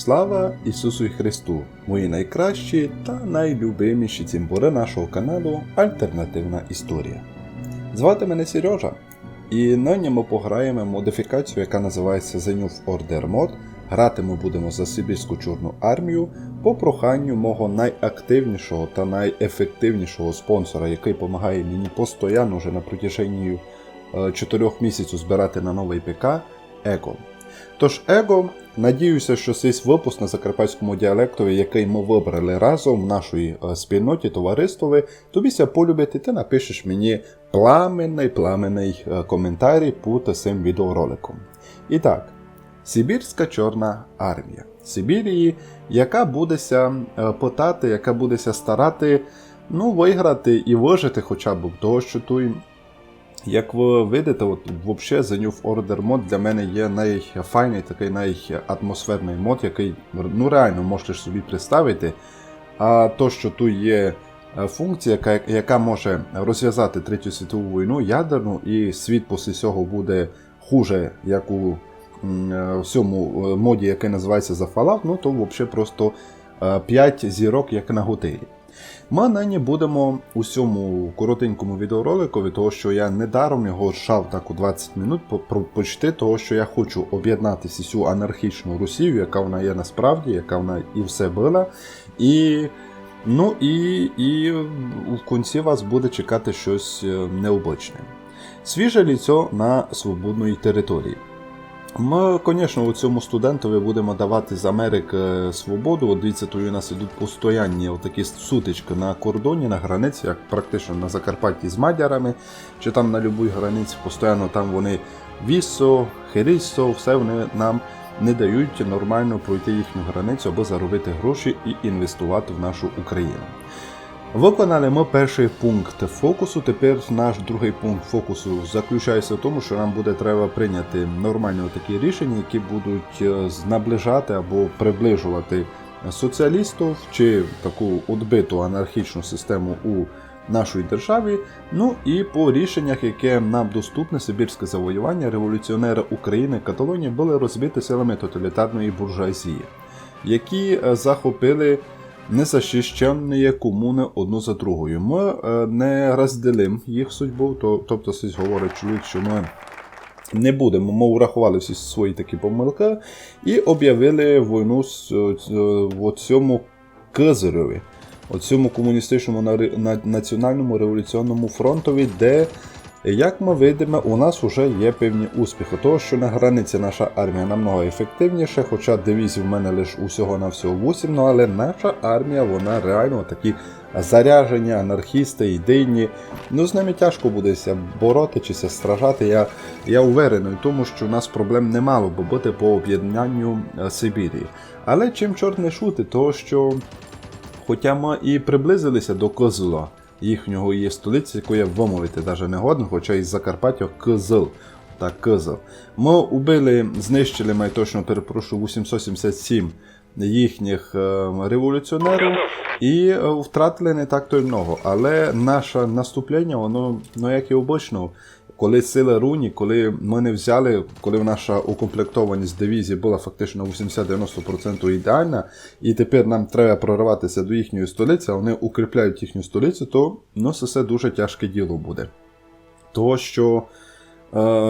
Слава Ісусу Христу, мої найкращі та найлюбиміші цімбори нашого каналу Альтернативна Історія. Звати мене Сережа, і нині ми пограємо модифікацію, яка називається The New Order Mod. Грати ми будемо за Сибірську Чорну армію по проханню мого найактивнішого та найефективнішого спонсора, який допомагає мені постійно вже на протяженні 4 місяців збирати на новий ПК Его. Тож Его, надіюся, що цей випуск на закарпатському діалектові, який ми вибрали разом в нашій е, спільноті товариствові, тобіся полюбить, і ти напишеш мені пламенний пламенний е, коментарій під цим відеороликом. І так, Сибірська Чорна армія. Сибірії, яка будеся е, питати, яка будеся старати ну, виграти і вижити хоча б того, що той як ви видите, от взагалі The New Order мод для мене є найфайний, такий найатмосферний мод, який ну реально можеш собі представити. А то, що тут є е, функція, яка, яка може розв'язати Третю світову війну ядерну, і світ після цього буде хуже, як у всьому е, моді, який називається The Fallout, ну то взагалі просто 5 зірок, як на готелі. Ми нині будемо у цьому коротенькому відеороликові, того що я недаром його шав так у 20 минут почти, того що я хочу об'єднати цю анархічну Росію, яка вона є насправді, яка вона і все була. І ну і, і в кінці вас буде чекати щось е, необичне. Свіже ліцо на свободної території. Ми, звісно, цьому студентові будемо давати з Америки свободу. От дивіться, то у нас ідуть постоянні такі сутички на кордоні, на границі, як практично на Закарпатті з мадярами, чи там на будь-якій границі, постійно там вони вісо, херісо, все вони нам не дають нормально пройти їхню границю або заробити гроші і інвестувати в нашу Україну. Виконали ми перший пункт фокусу. Тепер наш другий пункт фокусу заключається в тому, що нам буде треба прийняти нормальні такі рішення, які будуть е, наближати або приближувати соціалістів чи таку відбиту анархічну систему у нашій державі. Ну і по рішеннях, яке нам доступне Сибірське завоювання, революціонери України Каталонії були розбиті силами тоталітарної буржуазії, які е, захопили незахищені комуни одну за другою. Ми е, не розділимо їх судьбу, то, тобто сись говорить чоловік, що ми не будемо, ми врахували всі свої такі помилки і об'явили війну в цьому Кизареві, цьому комуністичному національному революційному фронтові, де як ми видимо, у нас вже є певні успіхи, того, що на границі наша армія намного ефективніша, хоча дивізій в мене лише усього на всього 8, ну але наша армія, вона реально такі заряжені, анархісти, ідейні. Ну з ними тяжко будеся боротися, стражати. Я я уверений тому, що у нас проблем не мало би бути по об'єднанню е, Сибірії. Але чим чорт не шути, то що, хоча ми і приблизилися до Козла їхнього є столиці, яку я вимовити навіть не годен, хоча із Закарпаття Кизил. Так, Кизил. Ми убили, знищили, май точно перепрошую, 877 їхніх е, революціонерів і е, втратили не так то й много. Але наше наступлення, воно, ну як і обично, коли сила руні, коли ми не взяли, коли наша укомплектованість дивізії була фактично 80-90% ідеальна, і тепер нам треба прориватися до їхньої столиці, а вони укріпляють їхню столицю, то ну, це все дуже тяжке діло буде. Того, що е,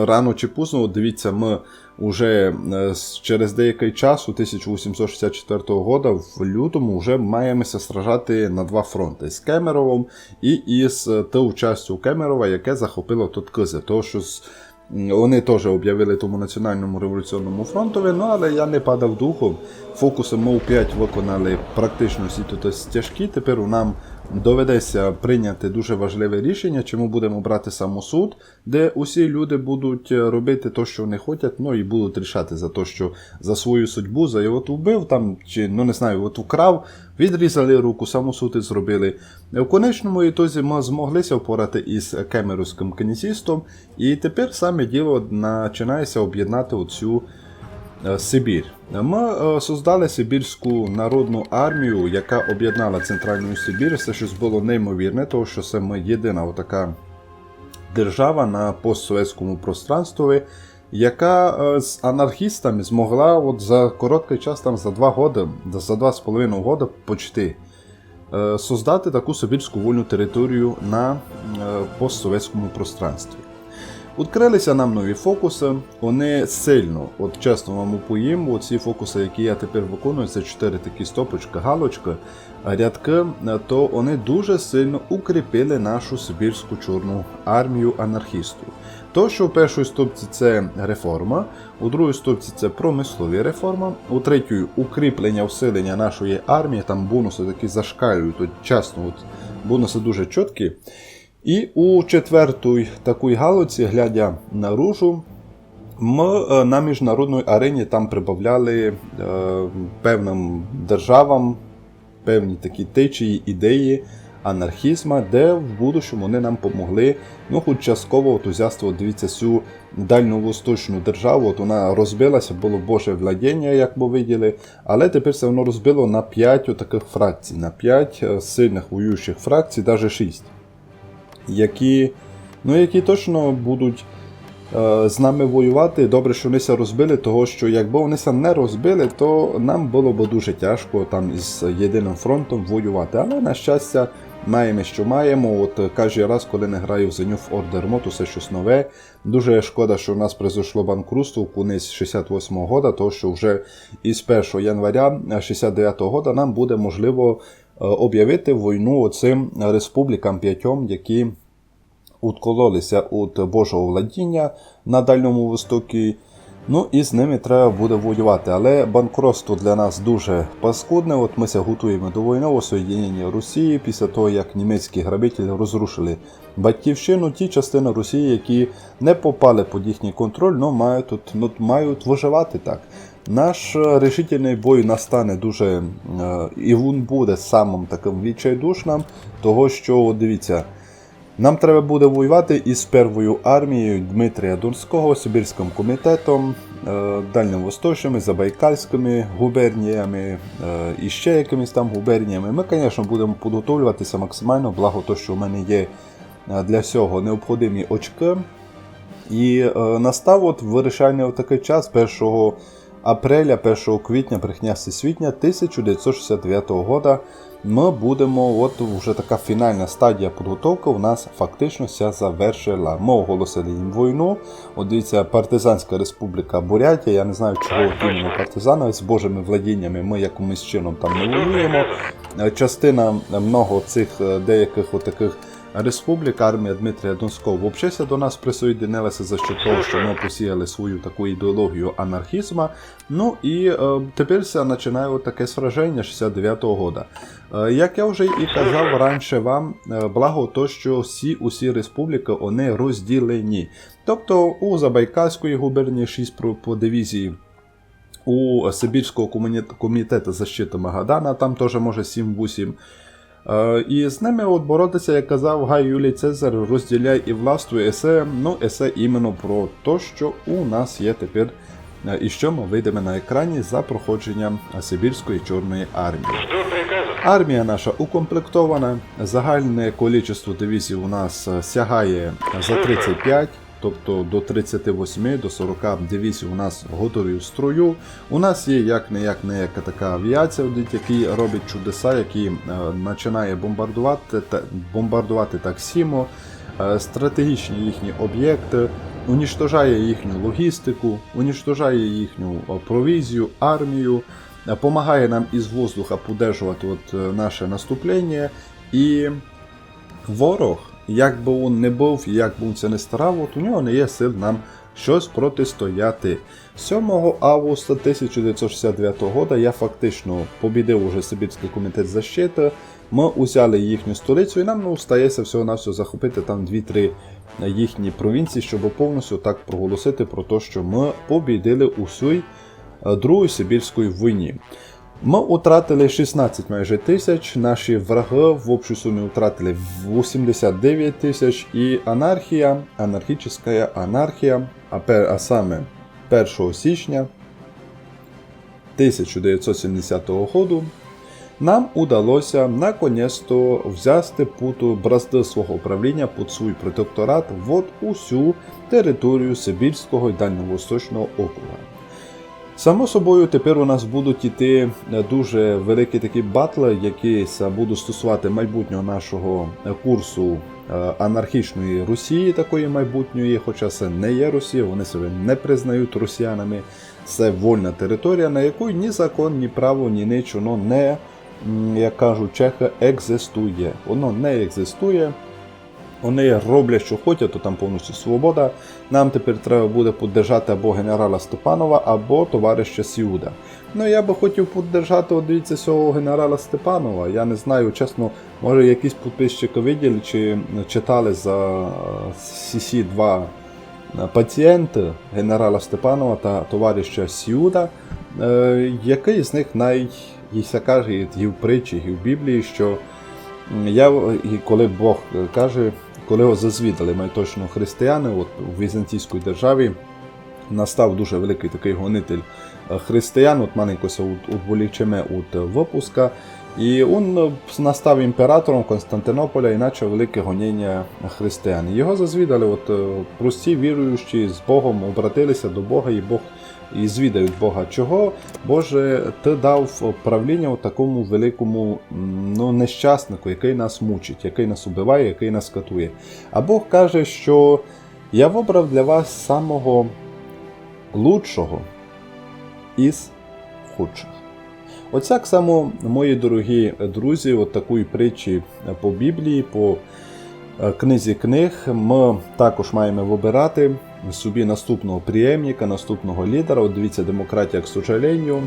рано чи пізно, дивіться, ми вже е, через деякий час, у 1864 року, в лютому, вже маємося сражати на два фронти з Кемеровом і із е, тою частю Кемерова, яке захопило тут Кизи. Тому що вони теж об'явили тому національному революційному фронтові, ну але я не падав духом. Фокуси ми 5 виконали практично всі тут стяжки. Тепер нам доведеться прийняти дуже важливе рішення, чи ми будемо брати самосуд, де усі люди будуть е, робити те, що вони хочуть, ну і будуть рішати за те, що за свою судьбу, за його вбив, там, чи ну не знаю, от украв, відрізали руку, самосуд і зробили. В конечному ітозі ми змоглися впорати із кемерівським князістом, і тепер саме діло починається об'єднати оцю. Е, Сибір. Ми е, создали Сибірську народну армію, яка об'єднала Центральну Сибір. Це щось було неймовірне, тому що це ми єдина така держава на постсовєтському пространстві, яка е, з анархістами змогла от за короткий час, там за 2 роки, за 2,5 роки почти создати таку Сибірську вольну територію на постсовєтському пространстві. Відкрилися нам нові фокуси, вони сильно, от чесно вам уповім, оці фокуси, які я тепер виконую, це 4 такі стопочка, галочка, рядки, е, то вони дуже сильно укріпили нашу Сибірську Чорну армію анархістів. То, що в першій стопці це реформа, у другій стопці це промислові реформа, у третій укріплення, усилення нашої армії, там бонуси такі зашкалюють, тут чесно, от бонуси дуже чіткі. І у четвертій такій галоці, глядя наружу, ми е, на міжнародній арені там прибавляли е, певним державам певні такі течії, ідеї анархізму, де в будущому вони нам помогли. Ну, хоч частково от узяство, дивіться, цю дальньовосточну державу, от вона розбилася, було Боже владіння, як ми виділи, але тепер це воно розбило на 5 таких фракцій, на 5 сильних воюючих фракцій, навіть 6 які, ну, які точно будуть е, з нами воювати. Добре, що вони розбили, того що якби вони не розбили, то нам було б дуже тяжко там із єдиним фронтом воювати. Але на щастя, маємо, що маємо. От кожен раз, коли не граю в The New Order Mode, це щось нове. Дуже шкода, що у нас произошло банкрутство в кінець 68-го года, тому що вже із 1 января 69-го года нам буде можливо об'явити війну оцим республікам п'ятьом, які откололися від Божого владіння на Дальньому Востокі. Ну і з ними треба буде воювати. Але банкротство для нас дуже паскудне. От ми готуємо до війнового соєднення Росії після того, як німецькі грабителі розрушили батьківщину, ті частини Росії, які не попали під їхній контроль, но мають, тут, ну, мають виживати так. Наш е, рішительний бой настане дуже, е, і він буде самим таким відчайдушним, того що, дивіться, нам треба буде воювати із первою армією Дмитрія Донського, Сибірським комітетом, е, дальньовосточними, забайкальськими губерніями і ще якимись там губерніями. Ми, звісно, будемо підготовлюватися максимально, благо то, що в мене є для цього необхідні очки. І настав от вирішальний такий час 1 апреля, 1 квітня, брехня всесвітня 1969 року ми будемо, от вже така фінальна стадія підготовки у нас фактично ся завершила. Ми оголосили їм війну. От дивіться, партизанська республіка Бурятія. Я не знаю, чого іменно партизани з божими владіннями ми якимось чином там не воюємо. Частина много цих деяких отаких республік, армія Дмитрія Донського взагалі до нас присоєдинилася за що того, що ми посіяли свою таку ідеологію анархізму. Ну і е, тепер починає таке сраження 69-го года. Е, як я вже і казав раніше вам, е, благо то, що всі усі республіки вони розділені. Тобто у Забайкальської губернії 6 по, по дивізії. У Сибірського комітету защити Магадана, там теж може 7-8. Е, і з ними от боротися, як казав Гай Юлій Цезар, розділяй і властвуй есе, ну есе іменно про те, що у нас є тепер е, і що ми вийдемо на екрані за проходженням Сибірської Чорної армії. Армія наша укомплектована, загальне кількість дивізій у нас е, сягає за 35. Тобто до 38 до 40 дивізій у нас готові в строю. У нас є як не як не яка така авіація, який робить чудеса, який е, починає бомбардувати та, бомбардувати так сімо, е, стратегічні їхні об'єкти, уніштожає їхню логістику, уніштожає їхню е, провізію, армію, допомагає нам із воздуха подержувати от, наше наступлення. І ворог як би він не був, як би він це не старав, от у нього не є сил нам щось протистояти. 7 августа 1969 року я фактично побідив уже Сибірський комітет защити. Ми узяли їхню столицю, і нам ну, стається всього на все захопити там 2-3 їхні провінції, щоб повністю так проголосити про те, що ми побідили усій Другої Сибірської війні. Ми втратили 16 майже тисяч, наші враги в общій сумі втратили 89 тисяч і анархія, анархічна анархія, а, пер, а саме 1 січня 1970 року нам удалося наконець-то взяти під бразди свого управління під свій протекторат в усю територію Сибірського і Дальньовосточного округа. Само собою, тепер у нас будуть іти дуже великі такі батли, які будуть стосувати майбутнього нашого курсу е, анархічної Росії, такої майбутньої, хоча це не є Росія, вони себе не признають росіянами. Це вольна територія, на якій ні закон, ні право, ні нічого не, як кажуть чехи, екзистує. Воно не екзистує. Вони роблять, що хочуть, то там повністю свобода. Нам тепер треба буде піддержати або генерала Степанова, або товариша Сіуда. Ну я би хотів піддержати, от дивіться, цього генерала Степанова. Я не знаю, чесно, може якісь підписчики виділи чи читали за cc 2 пацієнти генерала Степанова та товариша Сіуда. Е, який з них най, як каже, і в притчі, і в Біблії, що я, і коли Бог каже, коли його зазвідали май точно християни, от у Візантійській державі настав дуже великий такий гонитель е, християн, от маленькося відволічеме від випуска, і він настав імператором Константинополя і почав велике гоніння християн. Його зазвідали, от е, прості віруючі з Богом обратилися до Бога, і Бог і звідають Бога, чого Боже, ти дав правління у такому великому ну, нещаснику, який нас мучить, який нас убиває, який нас катує. А Бог каже, що я вибрав для вас самого лучшого із худших. Оце так само, мої дорогі друзі, от такої притчі по Біблії, по е, книзі книг, ми також маємо вибирати собі наступного приємника, наступного лідера. От дивіться, демократія, к сожалению.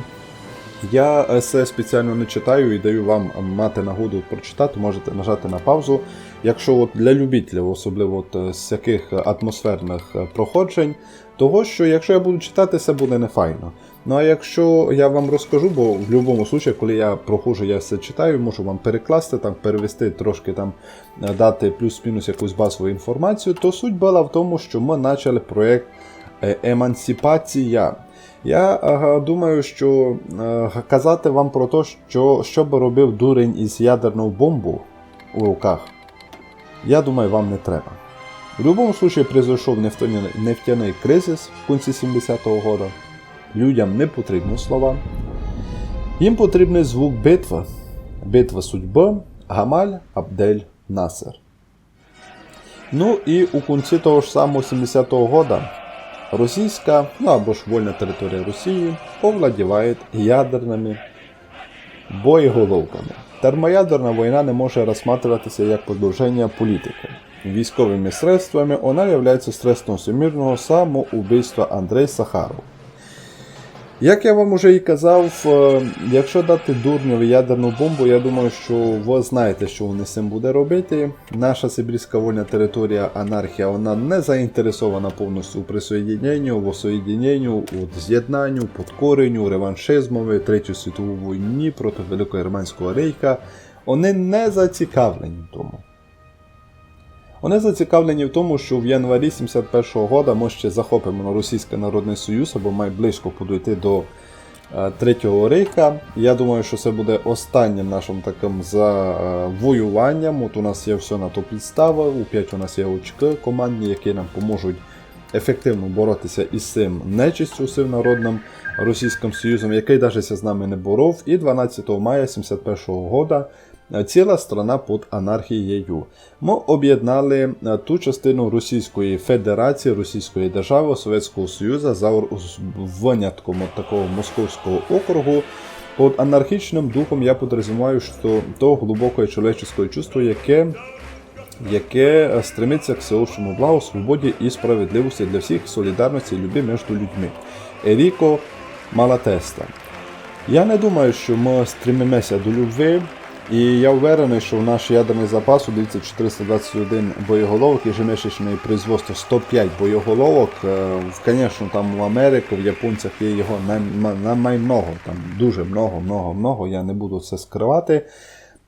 Я есе спеціально не читаю і даю вам мати нагоду прочитати, можете нажати на паузу. Якщо от для любителів, особливо от е, з яких атмосферних е, проходжень, того що якщо я буду читати, це буде нефайно. Ну а якщо я вам розкажу, бо в будь-якому випадку, коли я проходжу, я все читаю, можу вам перекласти, там, перевести, трошки там дати плюс-мінус якусь базову інформацію, то суть була в тому, що ми почали проєкт Емансипація. Я е, думаю, що е, казати вам про те, що, що би робив дурень із ядерною бомбу у руках, я думаю, вам не треба. В будь-якому випадку нефтяний, нефтяний кризис в кінці 70-го року. Людям не потрібні слова. Їм потрібний звук битви. Битва судьби Гамаль Абдель Насер. Ну і у кінці того ж самого 70-го року російська, ну або ж вольна територія Росії овладіває ядерними боєголовками. Термоядерна війна не може розглядатися як продовження політики. Військовими средствами вона є средством всемирного самоубийства Андрей Сахаров. Як я вам уже і казав, е, якщо дати дурневі ядерну бомбу, я думаю, що ви знаєте, що вони з цим буде робити. Наша Сибірська вольна територія анархія вона не заінтересована повністю у присоєдненні, в осоєдненні, у з'єднанню, підкоренню, реваншизмові, Третю світову війні проти Великого Германського рейха. Вони не зацікавлені тому. Вони зацікавлені в тому, що в январі 71-го року ми ще захопимо Російський Народний Союз або має близько підійти до е, Третього рейха. Я думаю, що це буде останнім нашим таким завоюванням. От у нас є все на то підстава, у 5 у нас є очки командні, які нам поможуть ефективно боротися із цим нечистю цим народним Російським Союзом, який навіть з нами не боров. І 12 мая 71-го року ціла страна під анархією. Ми об'єднали ту частину Російської Федерації, Російської держави, Совєтського Союзу за винятком такого Московського округу. Під анархічним духом я підрозуміваю, що то глибоке чоловіче чувство, яке яке стремиться к всеобщему благу, свободі і справедливості для всіх, солідарності і любі між людьми. Еріко Малатеста. Я не думаю, що ми стремимося до любви, і я впевнений, що в наш ядерний запас у 421 боєголовок, і ежемісячне производство 105 боєголовок. Звісно, там у Америку, в японцях є його на майного. там дуже много, много, много, я не буду це скривати.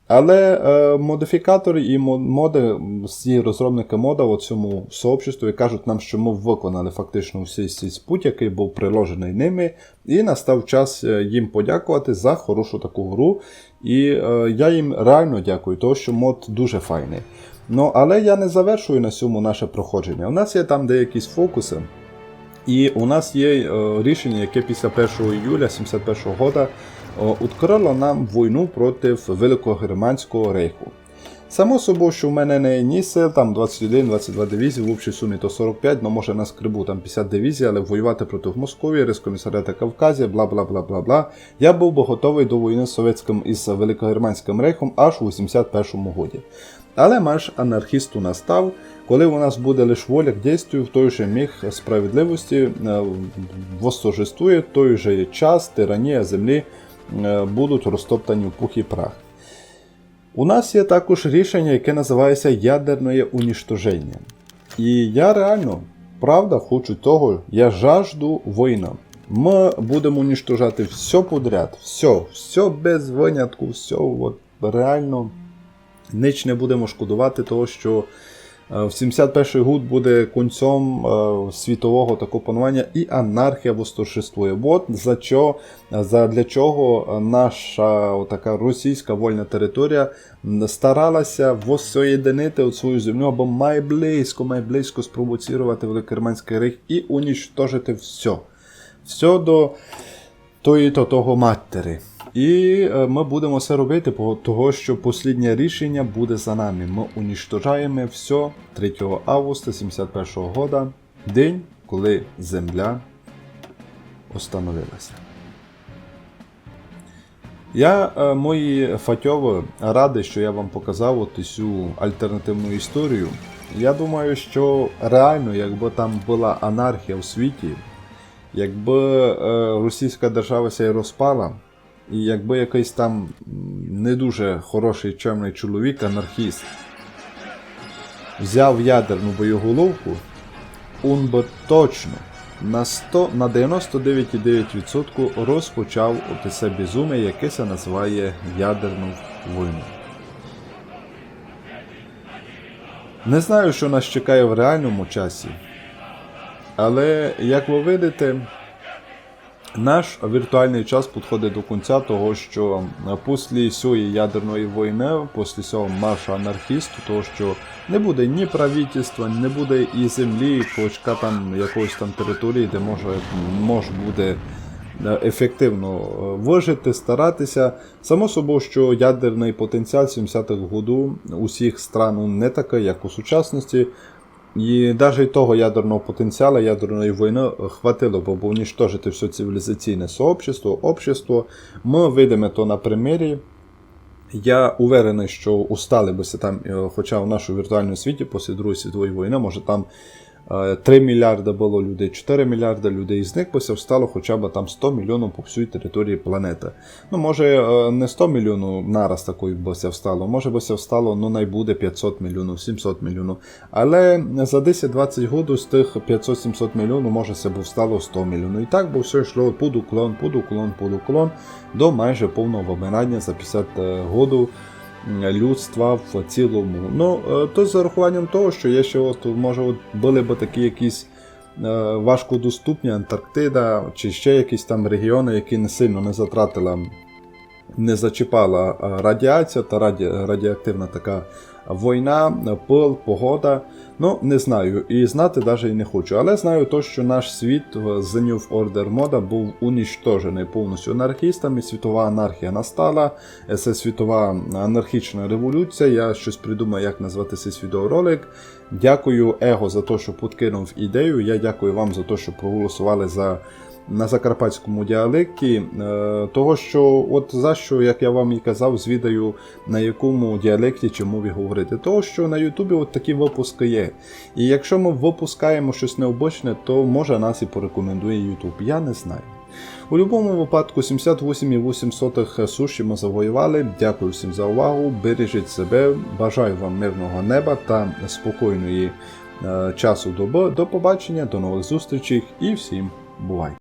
Але е, модифікатори і моди, всі розробники мода у цьому сообществі кажуть нам, що ми виконали фактично всі цей путь, який був приложений ними, і настав час е, їм подякувати за хорошу таку гру. І е, я їм реально дякую, тому що мод дуже файний. Ну, але я не завершую на цьому наше проходження. У нас є там деякі фокуси. І у нас є е, рішення, яке після 1 іюля 71 года е, відкрило нам війну проти Великого Германського рейху. Само собою, що в мене не ні сил, там 21-22 дивізії, в общій сумі то 45, ну може на скрибу там 50 дивізій, але воювати проти Московії, Рескомісаріата Кавказі, бла бла бла бла бла. Я був би готовий до війни з Совєтським із Великогерманським рейхом аж у 81-му годі. Але марш анархісту настав, коли у нас буде лише воля к дійству, в той же міг справедливості е, восторжествує, той же час тиранія землі е, будуть розтоптані в пух і прах. У нас є також рішення, яке називається ядерне уніштоження. І я реально, правда, хочу того, я жажду війни. Ми будемо уніштожати все подряд, все, все без винятку, все от, реально ніч не будемо шкодувати того, що е, в 71-й год буде кінцем е, світового такого панування і анархія восторжествує. От за що, за для чого наша така російська вольна територія старалася воссоєдинити свою землю або май близько, май спровоцірувати Великогерманський рейх і унічтожити все. Все до тої то того матері. І е, ми будемо це робити, того, що посліднє рішення буде за нами. Ми уніштожаємо все 3 августа 71 года, день, коли земля остановилася. Я, е, мої фатьови, радий, що я вам показав цю альтернативну історію. Я думаю, що реально, якби там була анархія в світі, якби е, російська держава ся й розпала, і якби якийсь там не дуже хороший чемний чоловік, анархіст, взяв ядерну боєголовку, он би точно на 100, на 99,9% розпочав оте безум'я, яке се називає ядерну війну. Не знаю, що нас чекає в реальному часі, але як ви видите, наш віртуальний час підходить до кінця, того що після цієї ядерної війни, після цього маршу анархісту, того що не буде ні правительства, не буде і землі, клочка там якоїсь там території, де може, може буде е, ефективно е, вижити, старатися. Само собою, що ядерний потенціал 70-х годів усіх стран не такий, як у сучасності. І навіть того ядерного потенціалу ядерної війни хватило б, уничтожити все цивілізаційне сообщество, общество. Ми видимо то на примірі. Я уверений, що устали бися там, е, хоча в нашому віртуальному світі після Другої світової війни, може там е, 3 мільярди було людей, 4 мільярди людей, з них би се встало хоча б там 100 мільйонів по всій території планети. Ну, може, е, не 100 мільйонів нараз такої би се встало, може би се встало, ну найбуде 500 мільйонів, 700 мільйонів. Але за 10-20 років з тих 500-700 мільйонів, може се б встало 100 мільйонів. І так би все йшло під уклон, під уклон, під уклон до майже повного вимирання за 50 років людства в цілому. Ну, е, то з урахуванням того, що є ще от, може, от були б такі якісь е, важкодоступні Антарктида чи ще якісь там регіони, які не сильно не затратила, не зачіпала е, радіація та раді, радіоактивна така війна, пил, погода. Ну, не знаю, і знати навіть не хочу. Але знаю то, що наш світ в The New Order мода був уніштожений повністю анархістами. Світова анархія настала. Це світова анархічна революція. Я щось придумаю, як назвати цей відеоролик. Дякую Его за те, що підкинув ідею. Я дякую вам за те, що проголосували за. На закарпатському діалекті, е, того що, от за що, як я вам і казав, звідаю на якому діалекті чи мові говорити. Того, що на Ютубі от такі випуски є. І якщо ми випускаємо щось необичне, то може нас і порекомендує Ютуб. Я не знаю. У будь-якому випадку 78,8 суші ми завоювали. Дякую всім за увагу. Бережіть себе, бажаю вам мирного неба та спокійної е, часу доби. До побачення, до нових зустрічей і всім бувай!